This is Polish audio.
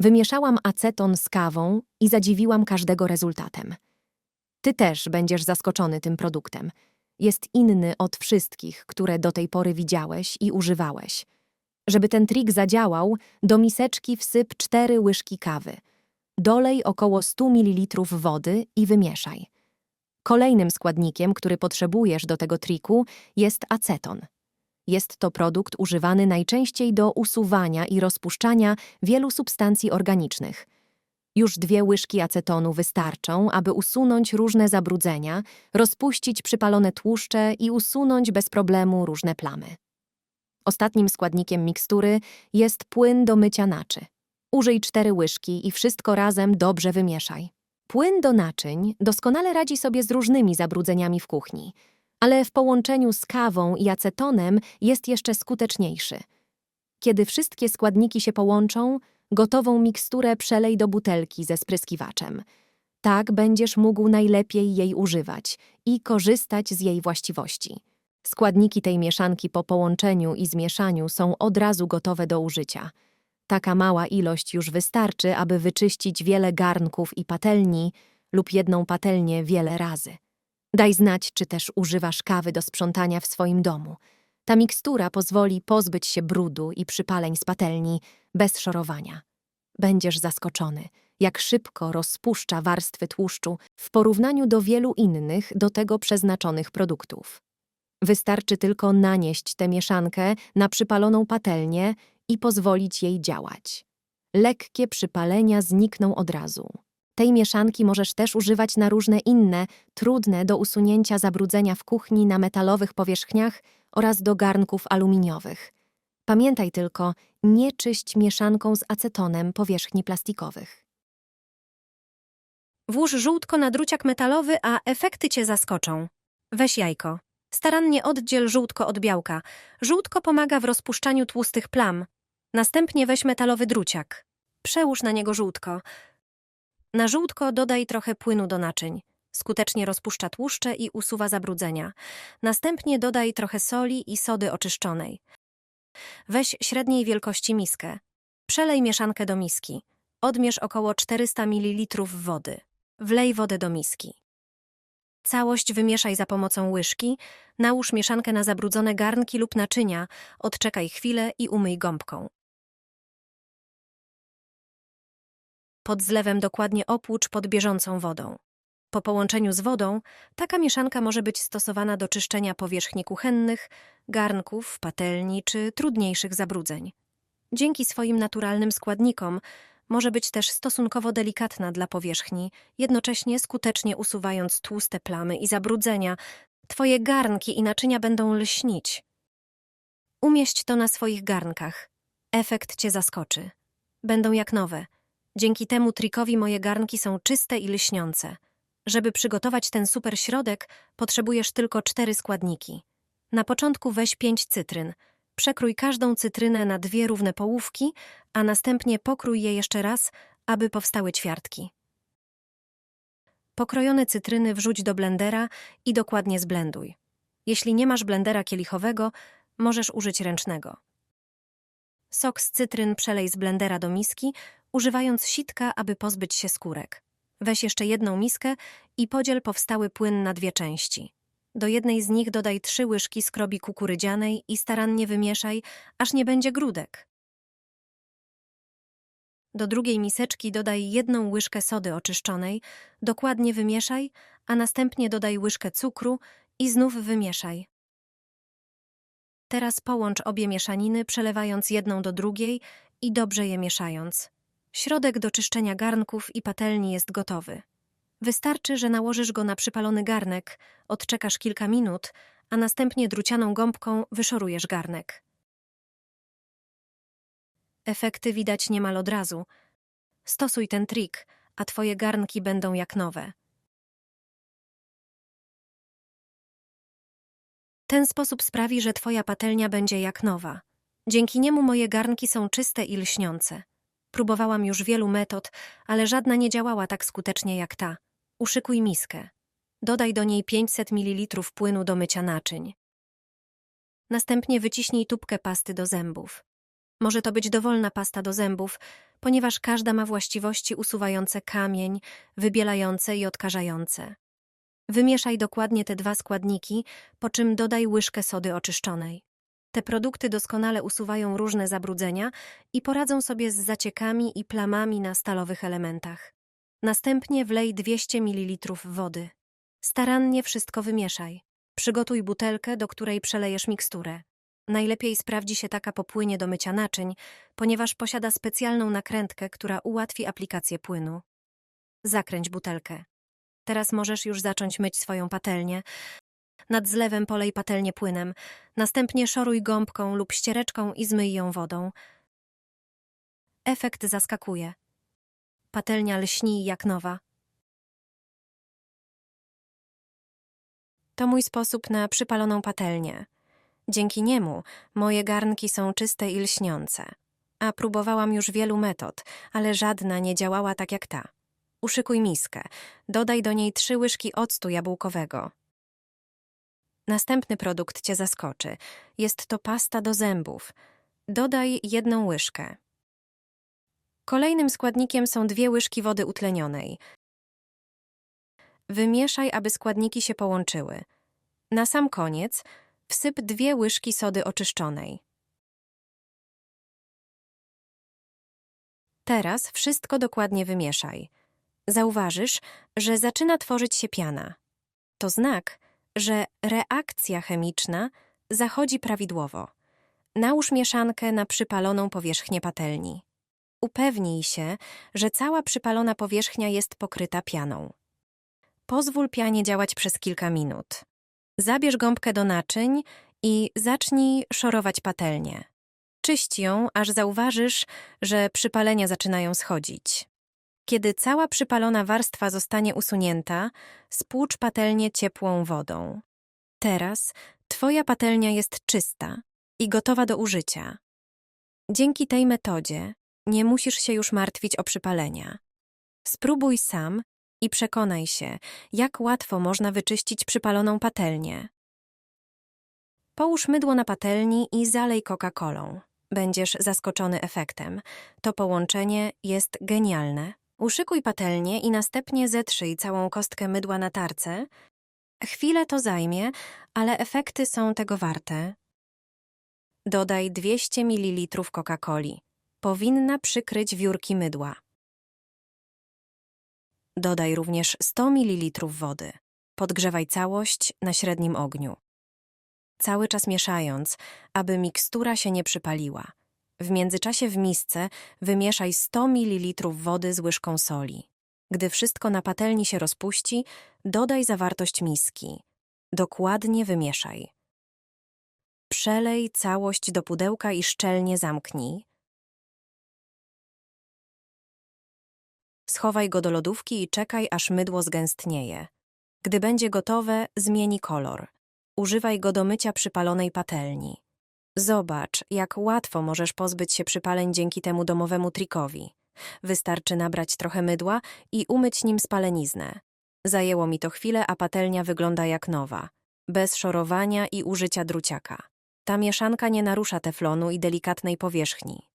Wymieszałam aceton z kawą i zadziwiłam każdego rezultatem. Ty też będziesz zaskoczony tym produktem. Jest inny od wszystkich, które do tej pory widziałeś i używałeś. Żeby ten trik zadziałał, do miseczki wsyp 4 łyżki kawy. Dolej około 100 ml wody i wymieszaj. Kolejnym składnikiem, który potrzebujesz do tego triku, jest aceton. Jest to produkt używany najczęściej do usuwania i rozpuszczania wielu substancji organicznych. Już dwie łyżki acetonu wystarczą, aby usunąć różne zabrudzenia, rozpuścić przypalone tłuszcze i usunąć bez problemu różne plamy. Ostatnim składnikiem mikstury jest płyn do mycia naczy. Użyj cztery łyżki i wszystko razem dobrze wymieszaj. Płyn do naczyń doskonale radzi sobie z różnymi zabrudzeniami w kuchni, ale w połączeniu z kawą i acetonem jest jeszcze skuteczniejszy. Kiedy wszystkie składniki się połączą, gotową miksturę przelej do butelki ze spryskiwaczem. Tak będziesz mógł najlepiej jej używać i korzystać z jej właściwości. Składniki tej mieszanki po połączeniu i zmieszaniu są od razu gotowe do użycia. Taka mała ilość już wystarczy, aby wyczyścić wiele garnków i patelni lub jedną patelnię wiele razy. Daj znać, czy też używasz kawy do sprzątania w swoim domu. Ta mikstura pozwoli pozbyć się brudu i przypaleń z patelni bez szorowania. Będziesz zaskoczony, jak szybko rozpuszcza warstwy tłuszczu w porównaniu do wielu innych do tego przeznaczonych produktów. Wystarczy tylko nanieść tę mieszankę na przypaloną patelnię i pozwolić jej działać. Lekkie przypalenia znikną od razu. Tej mieszanki możesz też używać na różne inne, trudne do usunięcia zabrudzenia w kuchni na metalowych powierzchniach oraz do garnków aluminiowych. Pamiętaj tylko, nie czyść mieszanką z acetonem powierzchni plastikowych. Włóż żółtko na druciak metalowy, a efekty cię zaskoczą. Weź jajko. Starannie oddziel żółtko od białka. Żółtko pomaga w rozpuszczaniu tłustych plam. Następnie weź metalowy druciak. Przełóż na niego żółtko. Na żółtko dodaj trochę płynu do naczyń. Skutecznie rozpuszcza tłuszcze i usuwa zabrudzenia. Następnie dodaj trochę soli i sody oczyszczonej. Weź średniej wielkości miskę. Przelej mieszankę do miski. Odmierz około 400 ml wody. Wlej wodę do miski. Całość wymieszaj za pomocą łyżki, nałóż mieszankę na zabrudzone garnki lub naczynia, odczekaj chwilę i umyj gąbką. Pod zlewem dokładnie opłucz pod bieżącą wodą. Po połączeniu z wodą, taka mieszanka może być stosowana do czyszczenia powierzchni kuchennych, garnków, patelni czy trudniejszych zabrudzeń. Dzięki swoim naturalnym składnikom może być też stosunkowo delikatna dla powierzchni, jednocześnie skutecznie usuwając tłuste plamy i zabrudzenia. Twoje garnki i naczynia będą lśnić. Umieść to na swoich garnkach. Efekt cię zaskoczy. Będą jak nowe. Dzięki temu trikowi moje garnki są czyste i lśniące. Żeby przygotować ten super środek, potrzebujesz tylko cztery składniki. Na początku weź pięć cytryn. Przekrój każdą cytrynę na dwie równe połówki, a następnie pokrój je jeszcze raz, aby powstały ćwiartki. Pokrojone cytryny wrzuć do blendera i dokładnie zblenduj. Jeśli nie masz blendera kielichowego, możesz użyć ręcznego. Sok z cytryn przelej z blendera do miski, używając sitka, aby pozbyć się skórek. Weź jeszcze jedną miskę i podziel powstały płyn na dwie części. Do jednej z nich dodaj trzy łyżki skrobi kukurydzianej i starannie wymieszaj, aż nie będzie grudek. Do drugiej miseczki dodaj jedną łyżkę sody oczyszczonej, dokładnie wymieszaj, a następnie dodaj łyżkę cukru i znów wymieszaj. Teraz połącz obie mieszaniny, przelewając jedną do drugiej i dobrze je mieszając. Środek do czyszczenia garnków i patelni jest gotowy. Wystarczy, że nałożysz go na przypalony garnek, odczekasz kilka minut, a następnie drucianą gąbką wyszorujesz garnek. Efekty widać niemal od razu. Stosuj ten trik, a twoje garnki będą jak nowe. Ten sposób sprawi, że twoja patelnia będzie jak nowa. Dzięki niemu moje garnki są czyste i lśniące. Próbowałam już wielu metod, ale żadna nie działała tak skutecznie jak ta. Uszykuj miskę. Dodaj do niej 500 ml płynu do mycia naczyń. Następnie wyciśnij tubkę pasty do zębów. Może to być dowolna pasta do zębów, ponieważ każda ma właściwości usuwające kamień, wybielające i odkażające. Wymieszaj dokładnie te dwa składniki, po czym dodaj łyżkę sody oczyszczonej. Te produkty doskonale usuwają różne zabrudzenia i poradzą sobie z zaciekami i plamami na stalowych elementach. Następnie wlej 200 ml wody. Starannie wszystko wymieszaj. Przygotuj butelkę, do której przelejesz miksturę. Najlepiej sprawdzi się taka po płynie do mycia naczyń, ponieważ posiada specjalną nakrętkę, która ułatwi aplikację płynu. Zakręć butelkę. Teraz możesz już zacząć myć swoją patelnię. Nad zlewem polej patelnię płynem, następnie szoruj gąbką lub ściereczką i zmyj ją wodą. Efekt zaskakuje. Patelnia lśni jak nowa. To mój sposób na przypaloną patelnię. Dzięki niemu moje garnki są czyste i lśniące. A próbowałam już wielu metod, ale żadna nie działała tak jak ta. Uszykuj miskę. Dodaj do niej trzy łyżki octu jabłkowego. Następny produkt cię zaskoczy. Jest to pasta do zębów. Dodaj jedną łyżkę. Kolejnym składnikiem są dwie łyżki wody utlenionej. Wymieszaj, aby składniki się połączyły. Na sam koniec wsyp dwie łyżki sody oczyszczonej. Teraz wszystko dokładnie wymieszaj. Zauważysz, że zaczyna tworzyć się piana. To znak, że reakcja chemiczna zachodzi prawidłowo. Nałóż mieszankę na przypaloną powierzchnię patelni. Upewnij się, że cała przypalona powierzchnia jest pokryta pianą. Pozwól pianie działać przez kilka minut. Zabierz gąbkę do naczyń i zacznij szorować patelnię. Czyść ją, aż zauważysz, że przypalenia zaczynają schodzić. Kiedy cała przypalona warstwa zostanie usunięta, spłucz patelnię ciepłą wodą. Teraz twoja patelnia jest czysta i gotowa do użycia. Dzięki tej metodzie nie musisz się już martwić o przypalenia. Spróbuj sam i przekonaj się, jak łatwo można wyczyścić przypaloną patelnię. Połóż mydło na patelni i zalej Coca-Colą. Będziesz zaskoczony efektem. To połączenie jest genialne. Uszykuj patelnię i następnie zetrzyj całą kostkę mydła na tarce. Chwilę to zajmie, ale efekty są tego warte. Dodaj 200 ml Coca-Coli. Powinna przykryć wiórki mydła. Dodaj również 100 ml wody. Podgrzewaj całość na średnim ogniu. Cały czas mieszając, aby mikstura się nie przypaliła. W międzyczasie w misce wymieszaj 100 ml wody z łyżką soli. Gdy wszystko na patelni się rozpuści, dodaj zawartość miski. Dokładnie wymieszaj. Przelej całość do pudełka i szczelnie zamknij. Schowaj go do lodówki i czekaj, aż mydło zgęstnieje. Gdy będzie gotowe, zmieni kolor. Używaj go do mycia przypalonej patelni. Zobacz, jak łatwo możesz pozbyć się przypaleń dzięki temu domowemu trikowi. Wystarczy nabrać trochę mydła i umyć nim spaleniznę. Zajęło mi to chwilę, a patelnia wygląda jak nowa. Bez szorowania i użycia druciaka. Ta mieszanka nie narusza teflonu i delikatnej powierzchni.